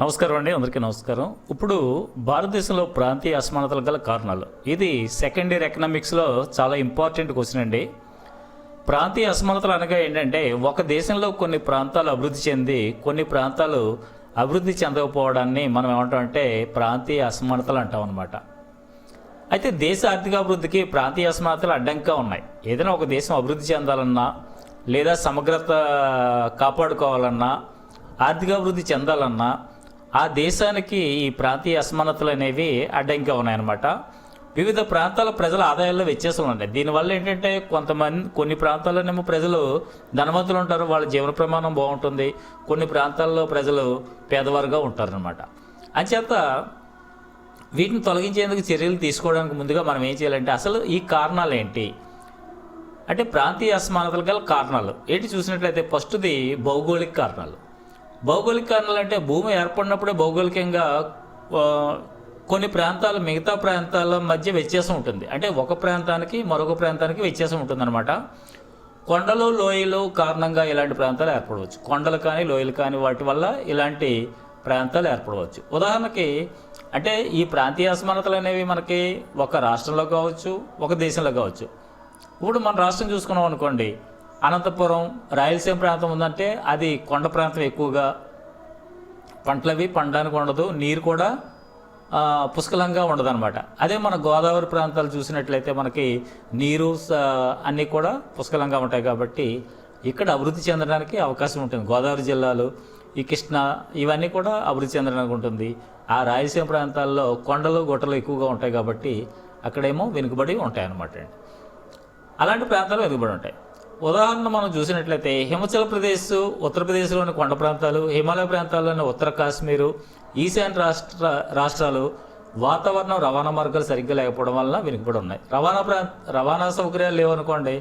నమస్కారం అండి అందరికీ నమస్కారం. ఇప్పుడు భారతదేశంలో ప్రాంతీయ అసమానతలు గల కారణాలు. ఇది సెకండ్ ఇయర్ ఎకనామిక్స్లో చాలా ఇంపార్టెంట్ క్వశ్చన్ అండి. ప్రాంతీయ అసమానతలు అనగా ఏంటంటే ఒక దేశంలో కొన్ని ప్రాంతాలు అభివృద్ధి చెంది కొన్ని ప్రాంతాలు అభివృద్ధి చెందకపోవడాన్ని మనం ఏమంటామంటే ప్రాంతీయ అసమానతలు అంటాం అనమాట అయితే దేశ ఆర్థికాభివృద్ధికి ప్రాంతీయ అసమానతలు అడ్డంగా ఉన్నాయి. ఏదైనా ఒక దేశం అభివృద్ధి చెందాలన్నా లేదా సమగ్రత కాపాడుకోవాలన్నా ఆర్థికాభివృద్ధి చెందాలన్నా ఆ దేశానికి ఈ ప్రాంతీయ అసమానతలు అనేవి అడ్డంగా ఉన్నాయన్నమాట. వివిధ ప్రాంతాల ప్రజల ఆదాయాల్లో వ్యత్యాసం ఉన్నాయి. దీనివల్ల ఏంటంటే కొంతమంది కొన్ని ప్రాంతాల్లోనేమో ప్రజలు ధనవంతులు ఉంటారు వాళ్ళ జీవన ప్రమాణం బాగుంటుంది. కొన్ని ప్రాంతాల్లో ప్రజలు పేదవారుగా ఉంటారనమాట అంచేత వీటిని తొలగించేందుకు చర్యలు తీసుకోవడానికి ముందుగా మనం ఏం చేయాలంటే అసలు ఈ కారణాలు ఏంటి? అంటే ప్రాంతీయ అసమానతలు గల కారణాలు. ఏంటి చూసినట్లయితే ఫస్ట్ది భౌగోళిక కారణాలు. భౌగోళిక కారణాలు అంటే భూమి ఏర్పడినప్పుడే భౌగోళికంగా కొన్ని ప్రాంతాలు మిగతా ప్రాంతాల మధ్య వ్యత్యాసం ఉంటుంది. అంటే ఒక ప్రాంతానికి మరొక ప్రాంతానికి వ్యత్యాసం ఉంటుందన్నమాట. కొండలు లోయలు కారణంగా ఇలాంటి ప్రాంతాలు ఏర్పడవచ్చు. కొండలు కానీ లోయలు కానీ వాటి వల్ల ఇలాంటి ప్రాంతాలు ఏర్పడవచ్చు. ఉదాహరణకి అంటే ఈ ప్రాంతీయ అసమానతలు అనేవి మనకి ఒక రాష్ట్రంలో కావచ్చు ఒక దేశంలో కావచ్చు. ఇప్పుడు మన రాష్ట్రం చూసుకున్నాం అనుకోండి అనంతపురం రాయలసీమ ప్రాంతం ఉందంటే అది కొండ ప్రాంతం ఎక్కువగా. పంటలవి పండడానికి ఉండదు నీరు కూడా పుష్కలంగా ఉండదన్నమాట. అదే మన గోదావరి ప్రాంతాలు చూసినట్లయితే మనకి నీరు స- అన్నీ కూడా పుష్కలంగా ఉంటాయి కాబట్టి ఇక్కడ అభివృద్ధి చెందడానికి అవకాశం ఉంటుంది. గోదావరి జిల్లాలు ఈ కృష్ణ ఇవన్నీ కూడా అభివృద్ధి చెందడానికి ఉంటుంది. ఆ రాయలసీమ ప్రాంతాల్లో కొండలు గుట్టలు ఎక్కువగా ఉంటాయి కాబట్టి అక్కడేమో వెనుకబడి ఉంటాయి అన్నమాట అండి. అలాంటి ప్రాంతాలు వెనుకబడి ఉంటాయి. ఉదాహరణ మనం చూసినట్లయితే హిమాచల్ ప్రదేశ్ ఉత్తరప్రదేశ్లోని కొండ ప్రాంతాలు హిమాలయ ప్రాంతాల్లోని ఉత్తర కాశ్మీరు ఈశాన్య రాష్ట్ర రాష్ట్రాలు వాతావరణం రవాణా మార్గాలు సరిగ్గా లేకపోవడం వలన వెనుకబడి ఉన్నాయి. రవాణా ప్రాంత రవాణా సౌకర్యాలు లేవనుకోండి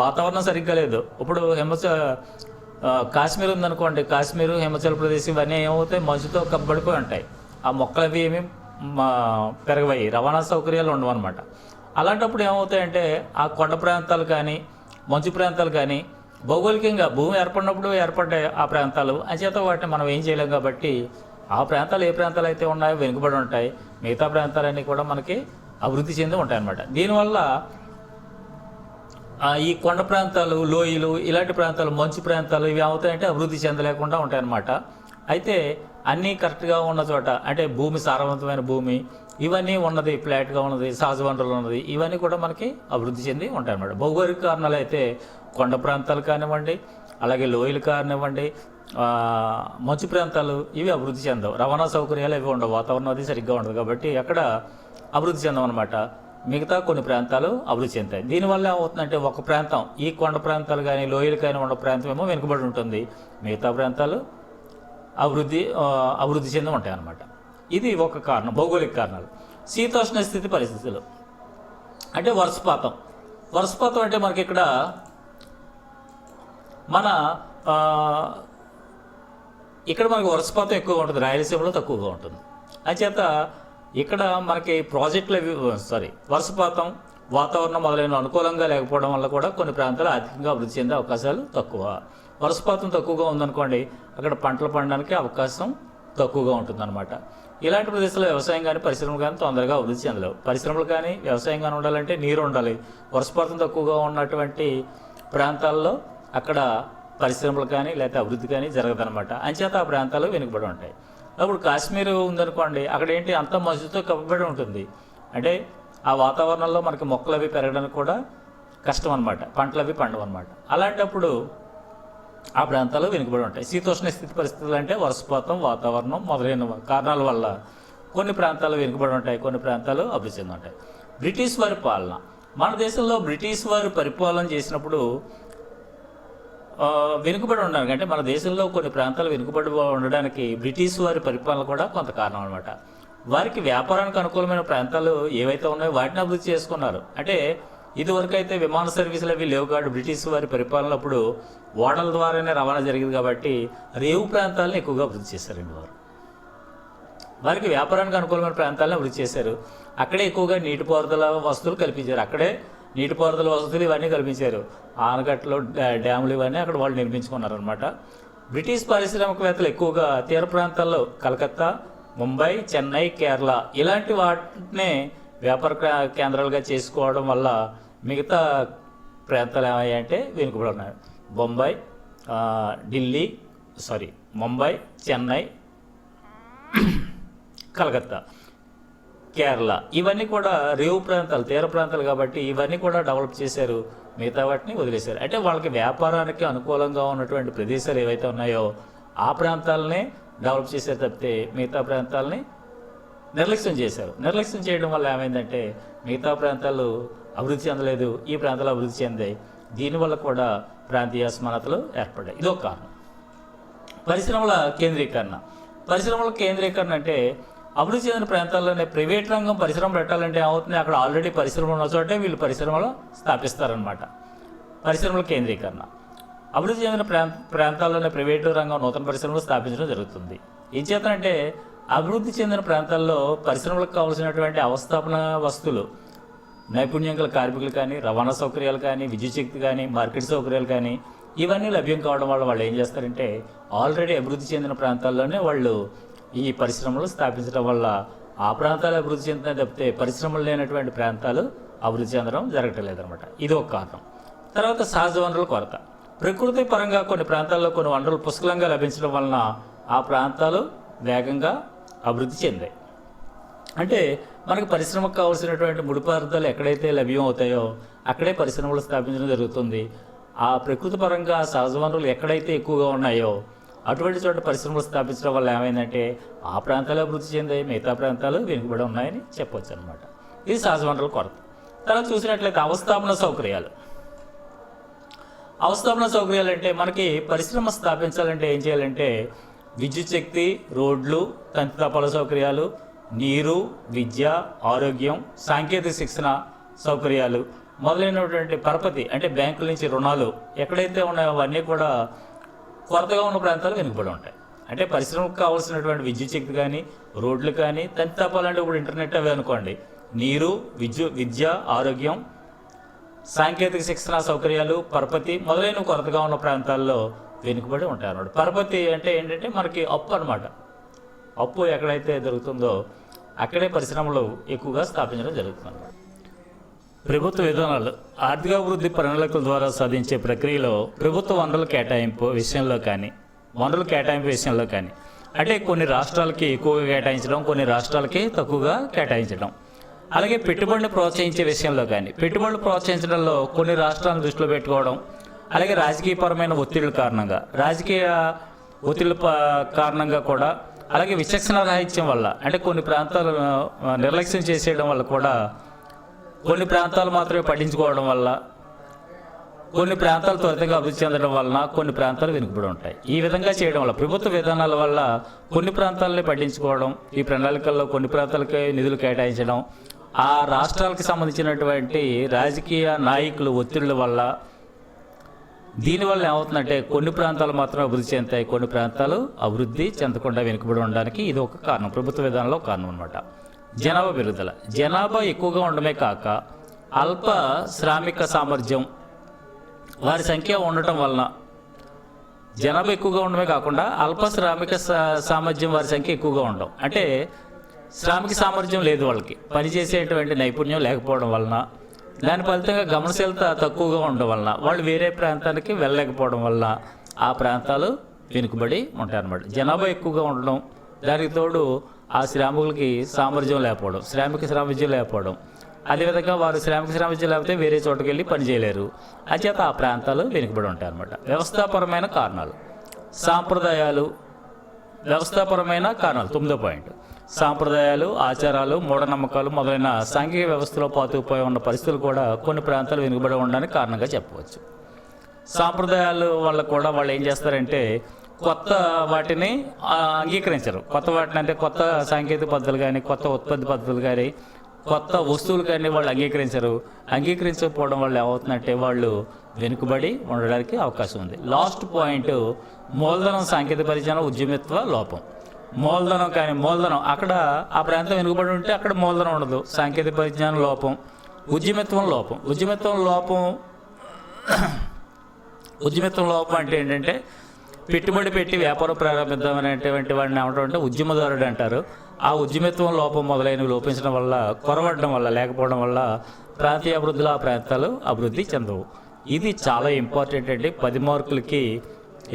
వాతావరణం సరిగ్గా లేదు. ఇప్పుడు హిమచ కాశ్మీర్ ఉందనుకోండి కాశ్మీరు హిమాచల్ ప్రదేశ్ ఇవన్నీ ఏమవుతాయి? మంచుతో కప్పబడిపోయి ఉంటాయి. ఆ మొక్కలు అవి ఏమి మా రవాణా సౌకర్యాలు ఉండవు అనమాట అలాంటప్పుడు ఏమవుతాయంటే ఆ కొండ ప్రాంతాలు కానీ మంచు ప్రాంతాలు కానీ భౌగోళికంగా భూమి ఏర్పడినప్పుడు ఏర్పడ్డాయి ఆ ప్రాంతాలు అంచేత వాటిని మనం ఏం చేయలేం కాబట్టి ఆ ప్రాంతాలు ఏ ప్రాంతాలు అయితే ఉన్నాయో వెనుకబడి ఉంటాయి. మిగతా ప్రాంతాలన్నీ కూడా మనకి అభివృద్ధి చెంది ఉంటాయి అన్నమాట దీనివల్ల ఈ కొండ ప్రాంతాలు లోయలు ఇలాంటి ప్రాంతాలు మంచు ప్రాంతాలు ఇవి అవుతాయంటే అభివృద్ధి చెందలేకుండా ఉంటాయన్నమాట. అయితే అన్నీ కరెక్ట్గా ఉన్న చోట అంటే భూమి సారవంతమైన భూమి ఇవన్నీ ఉన్నది ఫ్లాట్గా ఉన్నది సహజ వనరులు ఉన్నది ఇవన్నీ కూడా మనకి అభివృద్ధి చెంది ఉంటాయన్నమాట భౌగోళిక కారణాలు అయితే కొండ ప్రాంతాలు కానివ్వండి అలాగే లోయలు కానివ్వండి మంచు ప్రాంతాలు ఇవి అభివృద్ధి చెందవు. రవాణా సౌకర్యాలు ఇవి ఉండవు. వాతావరణం అది సరిగ్గా ఉండదు కాబట్టి అక్కడ అభివృద్ధి చెందమన్నమాట మిగతా కొన్ని ప్రాంతాలు అభివృద్ధి చెందుతాయి. దీనివల్ల ఏమవుతుందంటే ఒక ప్రాంతం ఈ కొండ ప్రాంతాలు కానీ లోయలు కానీ ఉన్న ప్రాంతం ఏమో వెనుకబడి ఉంటుంది. మిగతా ప్రాంతాలు అభివృద్ధి అభివృద్ధి చెంది ఉంటాయి అన్నమాట. ఇది ఒక కారణం భౌగోళిక కారణాలు. శీతోష్ణ స్థితి పరిస్థితులు. అంటే వర్షపాతం. వర్షపాతం అంటే మనకి ఇక్కడ మన ఇక్కడ మనకి వర్షపాతం ఎక్కువగా ఉంటుంది రాయలసీమలో తక్కువగా ఉంటుంది. అంచేత ఇక్కడ మనకి ప్రాజెక్టులు అవి సారీ వర్షపాతం వాతావరణం మొదలైన అనుకూలంగా లేకపోవడం వల్ల కూడా కొన్ని ప్రాంతాలు అధికంగా అభివృద్ధి చెందే అవకాశాలు తక్కువ. వర్షపాతం తక్కువగా ఉందనుకోండి అక్కడ పంటలు పండడానికి అవకాశం తక్కువగా ఉంటుందన్నమాట. ఇలాంటి ప్రదేశాల్లో వ్యవసాయం కానీ పరిశ్రమలు కానీ తొందరగా అభివృద్ధి చెందలేవు. పరిశ్రమలు కానీ వ్యవసాయం కానీ ఉండాలంటే నీరు ఉండాలి. వర్షపాతం తక్కువగా ఉన్నటువంటి ప్రాంతాల్లో అక్కడ పరిశ్రమలు కానీ లేకపోతే అభివృద్ధి కానీ జరగదనమాట అంచేత ఆ ప్రాంతాలు వెనుకబడి ఉంటాయి. అప్పుడు కాశ్మీర్ ఉందనుకోండి అక్కడ ఏంటి అంత మసుతో కప్పబడి ఉంటుంది. అంటే ఆ వాతావరణంలో మనకి మొక్కలు అవి పెరగడానికి కూడా కష్టం అనమాట పంటలు అవి పండవు అనమాట అలాంటప్పుడు ఆ ప్రాంతాలు వెనుకబడి ఉంటాయి. శీతోష్ణ స్థితి పరిస్థితులు అంటే వర్షపాతం వాతావరణం మొదలైన కారణాల వల్ల కొన్ని ప్రాంతాలు వెనుకబడి ఉంటాయి కొన్ని ప్రాంతాలు అభివృద్ధి చెంది ఉంటాయి. బ్రిటిష్ వారి పాలన. మన దేశంలో బ్రిటిష్ వారు పరిపాలన చేసినప్పుడు వెనుకబడి ఉండడానికి అంటే మన దేశంలో కొన్ని ప్రాంతాలు వెనుకబడి ఉండడానికి బ్రిటిష్ వారి పరిపాలన కూడా కొంత కారణం అనమాట వారికి వ్యాపారానికి అనుకూలమైన ప్రాంతాలు ఏవైతే ఉన్నాయో వాటిని అభివృద్ధి చేసుకున్నారు. అంటే ఇదివరకు అయితే విమాన సర్వీసులు అవి లేవు కాబట్టి బ్రిటిష్ వారి పరిపాలన అప్పుడు ఓడల ద్వారానే రవాణా జరిగింది కాబట్టి రేవు ప్రాంతాలను ఎక్కువగా అభివృద్ధి చేశారండి వారు. వారికి వ్యాపారానికి అనుకూలమైన ప్రాంతాలను అభివృద్ధి చేశారు. అక్కడే ఎక్కువగా నీటిపారుదల వసతులు కల్పించారు. అక్కడే నీటిపారుదల వసతులు ఇవన్నీ కల్పించారు. ఆనకట్టలు డ్యా- డ్యాములు ఇవన్నీ అక్కడ వాళ్ళు నిర్మించుకున్నారనమాట బ్రిటిష్ పారిశ్రామికవేత్తలు ఎక్కువగా తీర ప్రాంతాల్లో కలకత్తా ముంబై చెన్నై కేరళ ఇలాంటి వాటినే వ్యాపార కేంద్రాలుగా చేసుకోవడం వల్ల మిగతా ప్రాంతాలు ఏమయ్యాయంటే వెనుకబడి ఉన్నాయి. బొంబాయి ఢిల్లీ సారీ ముంబై చెన్నై కలకత్తా కేరళ. ఇవన్నీ కూడా రేవు ప్రాంతాలు తీర ప్రాంతాలు కాబట్టి ఇవన్నీ కూడా డెవలప్ చేశారు. మిగతా వాటిని వదిలేశారు. అంటే వాళ్ళకి వ్యాపారానికి అనుకూలంగా ఉన్నటువంటి ప్రదేశాలు ఏవైతే ఉన్నాయో ఆ ప్రాంతాలనే డెవలప్ చేశారు తప్పితే మిగతా ప్రాంతాలని నిర్లక్ష్యం చేశారు. నిర్లక్ష్యం చేయడం వల్ల ఏమైందంటే మిగతా ప్రాంతాలు అభివృద్ధి చెందలేదు. ఈ ప్రాంతాలు అభివృద్ధి చెందాయి దీనివల్ల కూడా ప్రాంతీయ అసమానతలు ఏర్పడ్డాయి. ఇదో కారణం. పరిశ్రమల కేంద్రీకరణ. పరిశ్రమల కేంద్రీకరణ అంటే అభివృద్ధి చెందిన ప్రాంతాల్లోనే ప్రైవేట్ రంగం పరిశ్రమ పెట్టాలంటే ఏమవుతుంది? అక్కడ ఆల్రెడీ పరిశ్రమ ఉన్న చోటే వీళ్ళు పరిశ్రమలు స్థాపిస్తారనమాట పరిశ్రమల కేంద్రీకరణ. అభివృద్ధి చెందిన ప్రాంత ప్రాంతాల్లోనే ప్రైవేటు రంగం నూతన పరిశ్రమలు స్థాపించడం జరుగుతుంది. ఏం చేతనంటే అభివృద్ధి చెందిన ప్రాంతాల్లో పరిశ్రమలకు కావాల్సినటువంటి అవస్థాపన వస్తువులు నైపుణ్యం గల కార్మికులు కానీ రవాణా సౌకర్యాలు కానీ విద్యుత్ శక్తి కానీ మార్కెట్ సౌకర్యాలు కానీ ఇవన్నీ లభ్యం కావడం వల్ల వాళ్ళు ఏం చేస్తారంటే ఆల్రెడీ అభివృద్ధి చెందిన ప్రాంతాల్లోనే వాళ్ళు ఈ పరిశ్రమలు స్థాపించడం వల్ల ఆ ప్రాంతాలు అభివృద్ధి చెందుతాయి తప్పితే పరిశ్రమలు లేనటువంటి ప్రాంతాలు అభివృద్ధి చెందడం జరగటం లేదనమాట ఇది ఒక కారణం. తర్వాత సహజ వనరుల కొరత. ప్రకృతి పరంగా కొన్ని ప్రాంతాల్లో కొన్ని వనరులు పుష్కలంగా లభించడం వలన ఆ ప్రాంతాలు వేగంగా అభివృద్ధి చెందాయి. అంటే మనకు పరిశ్రమకు కావాల్సినటువంటి ముడి పదార్థాలు ఎక్కడైతే లభ్యం అవుతాయో అక్కడే పరిశ్రమలు స్థాపించడం జరుగుతుంది. ఆ ప్రకృతి పరంగా సహజ వనరులు ఎక్కడైతే ఎక్కువగా ఉన్నాయో అటువంటి చోట పరిశ్రమలు స్థాపించడం వల్ల ఏమైందంటే ఆ ప్రాంతాలు అభివృద్ధి చెందాయి మిగతా ప్రాంతాలు వెనుకబడి ఉన్నాయని చెప్పొచ్చు అనమాట ఇది సహజ వనరుల కొరత. తర్వాత చూసినట్లయితే అవస్థాపన సౌకర్యాలు. అవస్థాపన సౌకర్యాలు అంటే మనకి పరిశ్రమ స్థాపించాలంటే ఏం చేయాలంటే విద్యుత్ శక్తి రోడ్లు తంతి తపాల సౌకర్యాలు నీరు విద్య ఆరోగ్యం సాంకేతిక శిక్షణ సౌకర్యాలు. మొదలైనటువంటి పరపతి అంటే బ్యాంకుల నుంచి రుణాలు ఎక్కడైతే ఉన్నాయో అవన్నీ కూడా కొరతగా ఉన్న ప్రాంతాలు వెనుకబడి ఉంటాయి. అంటే పరిశ్రమకు కావాల్సినటువంటి విద్యుత్ శక్తి కానీ రోడ్లు కానీ తంతి తపాలంటే ఇప్పుడు ఇంటర్నెట్ అవి అనుకోండి. నీరు విద్యు విద్య ఆరోగ్యం సాంకేతిక శిక్షణ సౌకర్యాలు పరపతి మొదలైన కొరతగా ఉన్న ప్రాంతాల్లో వెనుకబడి ఉంటాయి అన్నమాట. పరపతి అంటే ఏంటంటే మనకి అప్పు అనమాట అప్పు ఎక్కడైతే దొరుకుతుందో అక్కడే పరిశ్రమలు ఎక్కువగా స్థాపించడం జరుగుతుంది. ప్రభుత్వ విధానాలు ఆర్థికాభివృద్ధి ప్రణాళికల ద్వారా సాధించే ప్రక్రియలో ప్రభుత్వ వనరుల కేటాయింపు విషయంలో కానీ వనరుల కేటాయింపు విషయంలో కానీ అంటే కొన్ని రాష్ట్రాలకి ఎక్కువగా కేటాయించడం కొన్ని రాష్ట్రాలకి తక్కువగా కేటాయించడం. అలాగే పెట్టుబడిని ప్రోత్సహించే విషయంలో కానీ పెట్టుబడులు ప్రోత్సహించడంలో కొన్ని రాష్ట్రాలను దృష్టిలో పెట్టుకోవడం అలాగే రాజకీయపరమైన ఒత్తిళ్ళ కారణంగా రాజకీయ ఒత్తిళ్ళ ప- కారణంగా కూడా అలాగే విచక్షణ రాహిత్యం వల్ల అంటే కొన్ని ప్రాంతాలు నిర్లక్ష్యం చేసేయడం వల్ల కూడా కొన్ని ప్రాంతాలు మాత్రమే పట్టించుకోవడం వల్ల కొన్ని ప్రాంతాలు త్వరితంగా అభివృద్ధి చెందడం వలన కొన్ని ప్రాంతాలు వెనుకబడి ఉంటాయి. ఈ విధంగా చేయడం వల్ల ప్రభుత్వ విధానాల వల్ల కొన్ని ప్రాంతాలని పట్టించుకోవడం ఈ ప్రణాళికల్లో కొన్ని ప్రాంతాలకే నిధులు కేటాయించడం ఆ రాష్ట్రాలకు సంబంధించినటువంటి రాజకీయ నాయకులు ఒత్తిళ్ళ వల్ల దీనివల్ల ఏమవుతుందంటే కొన్ని ప్రాంతాలు మాత్రం అభివృద్ధి చెందుతాయి కొన్ని ప్రాంతాలు అభివృద్ధి చెందకుండా వెనుకబడి ఉండడానికి ఇది ఒక కారణం. ప్రభుత్వ విధానంలో కారణం అనమాట జనాభా పెరుగుదల. జనాభా ఎక్కువగా ఉండడమే కాక అల్ప శ్రామిక సామర్థ్యం వారి సంఖ్య ఉండటం వలన జనాభా ఎక్కువగా ఉండమే కాకుండా అల్ప శ్రామిక సా- సామర్థ్యం వారి సంఖ్య ఎక్కువగా ఉండడం. అంటే శ్రామిక సామర్థ్యం లేదు వాళ్ళకి. పనిచేసేటువంటి నైపుణ్యం లేకపోవడం వలన దాని ఫలితంగా గమనశీలత తక్కువగా ఉండడం వలన వాళ్ళు వేరే ప్రాంతానికి వెళ్ళలేకపోవడం వల్ల ఆ ప్రాంతాలు వెనుకబడి ఉంటాయి అన్నమాట జనాభా ఎక్కువగా ఉండడం దానికి తోడు ఆ శ్రామికులకి సామర్థ్యం లేకపోవడం శ్రామిక సామర్థ్యం లేకపోవడం. అదేవిధంగా వారు శ్రామిక సామర్థ్యం లేకపోతే వేరే చోటుకి వెళ్ళి పని చేయలేరు. అంచేత ఆ ప్రాంతాలు వెనుకబడి ఉంటాయి అన్నమాట వ్యవస్థాపరమైన కారణాలు సాంప్రదాయాలు వ్యవస్థాపరమైన కారణాలు తొమ్మిదో పాయింట్. సాంప్రదాయాలు ఆచారాలు మూఢనమ్మకాలు మొదలైన సాంఘిక వ్యవస్థలో పాతుకుపోయి ఉన్న పరిస్థితులు కూడా కొన్ని ప్రాంతాలు వెనుకబడి ఉండడానికి కారణంగా చెప్పవచ్చు. సాంప్రదాయాలు వల్ల కూడా వాళ్ళు ఏం చేస్తారంటే కొత్త వాటిని అంగీకరించరు. కొత్త వాటిని అంటే కొత్త సాంకేతిక పద్ధతులు కానీ కొత్త ఉత్పత్తి పద్ధతులు కానీ కొత్త వస్తువులు కానీ వాళ్ళు అంగీకరించరు. అంగీకరించకపోవడం వల్ల ఏమవుతుందంటే వాళ్ళు వెనుకబడి ఉండడానికి అవకాశం ఉంది. లాస్ట్ పాయింట్ మూలధనం సాంకేతిక పరిచయం ఉద్యమిత్వ లోపం. మూలధనం కానీ మూలధనం అక్కడ ఆ ప్రాంతం వెనుకబడి ఉంటే అక్కడ మూలధనం ఉండదు. సాంకేతిక పరిజ్ఞానం లోపం ఉద్యమిత్వం లోపం. ఉద్యమిత్వం లోపం ఉద్యమిత్వం లోపం అంటే ఏంటంటే పెట్టుబడి పెట్టి వ్యాపారం ప్రారంభిద్దామనేటువంటి వాడిని ఏమంటారంటే ఉద్యమదారుడు అంటారు. ఆ ఉద్యమిత్వం లోపం మొదలైనవి లోపించడం వల్ల కొరవడడం వల్ల లేకపోవడం వల్ల ప్రాంతీయ అభివృద్ధిలో ఆ ప్రాంతాలు అభివృద్ధి చెందవు. ఇది చాలా ఇంపార్టెంట్ అండి. పది మార్కులకి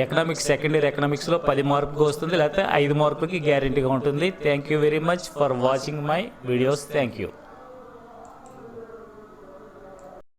ఎకనామిక్స్ సెకండ్ ఇయర్ ఎకనామిక్స్లో పది మార్కులకు వస్తుంది లేకపోతే ఐదు మార్కులకి గ్యారెంటీగా ఉంటుంది. Thank you very much for watching my videos thank you